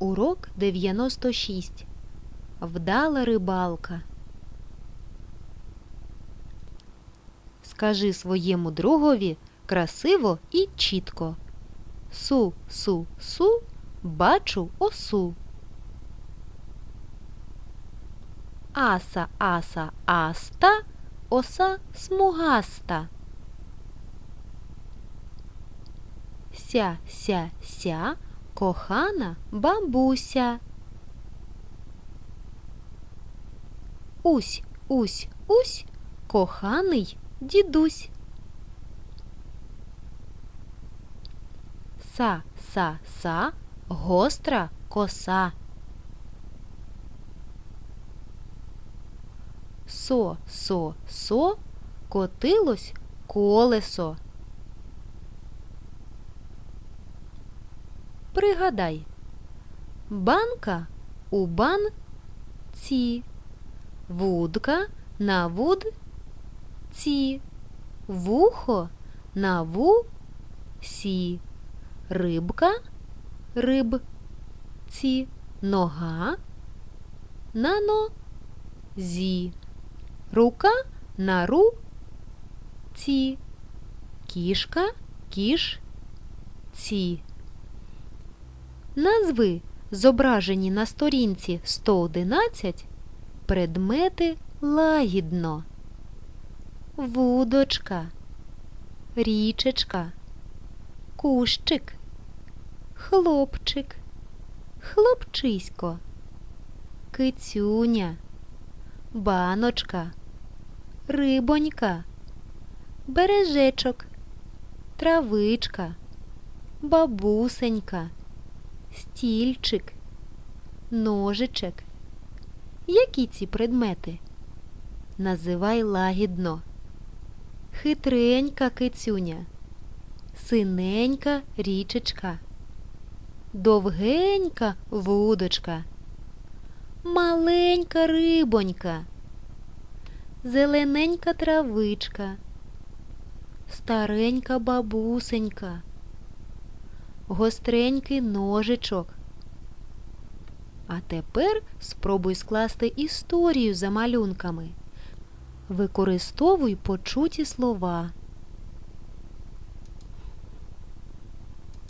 Урок 96. Вдала рибалка. Скажи своєму другові красиво і чітко. Су, су, су, бачу осу. Аса, аса, аста, оса смугаста. Ся, ся, ся, кохана бабуся. Усь, усь, усь, коханий дідусь. Са, са, са, гостра коса. Со, со, со, котилось колесо. Пригадай, банка у банці, вудка на вудці, вухо на вусі, рибка рибці, нога на нозі, рука на руці, кішка кішці. Назви, зображені на сторінці 111, предмети лагідно. Вудочка, річечка, кущик, хлопчик, хлопчисько, кицюня, баночка, рибонька, бережечок, травичка, бабусенька стільчик, ножичок. Які ці предмети? Називай лагідно. Хитренька кицюня, синенька річечка, довгенька вудочка, маленька рибонька, зелененька травичка, старенька бабусенька гостренький ножичок. А тепер спробуй скласти історію за малюнками. Використовуй почуті слова.